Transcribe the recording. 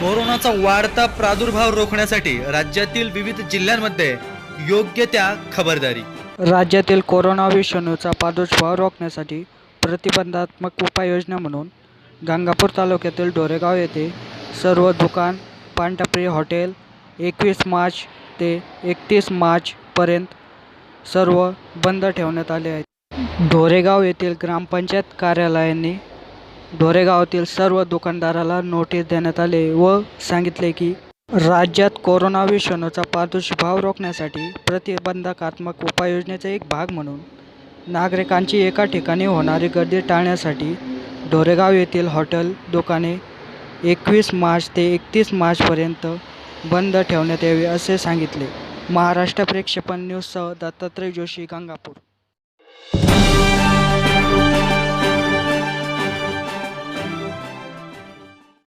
कोरोनाचा वाढता प्रादुर्भाव रोखण्यासाठी राज्यातील विविध जिल्ह्यांमध्ये योग्य त्या खबरदारी. राज्यातील कोरोना विषाणूचा प्रादुर्भाव रोखण्यासाठी प्रतिबंधात्मक उपाययोजना म्हणून गंगापूर तालुक्यातील डोरेगाव येथे सर्व दुकान पानटपरी हॉटेल एकवीस मार्च ते एकतीस मार्चपर्यंत सर्व बंद ठेवण्यात आले आहेत. डोरेगाव येथील ग्रामपंचायत कार्यालयांनी ढोरेगावातील सर्व दुकानदाराला नोटीस देण्यात आले व सांगितले की राज्यात कोरोना विषाणूचा प्रादुर्भाव रोखण्यासाठी प्रतिबंधात्मक उपाययोजनेचा एक भाग म्हणून नागरिकांची एका ठिकाणी होणारी गर्दी टाळण्यासाठी ढोरेगाव येथील हॉटेल दुकाने एकवीस मार्च ते एकतीस मार्चपर्यंत बंद ठेवण्यात यावे असे सांगितले. महाराष्ट्र प्रेक्षेपण न्यूजसह दत्तात्रय जोशी गंगापूर.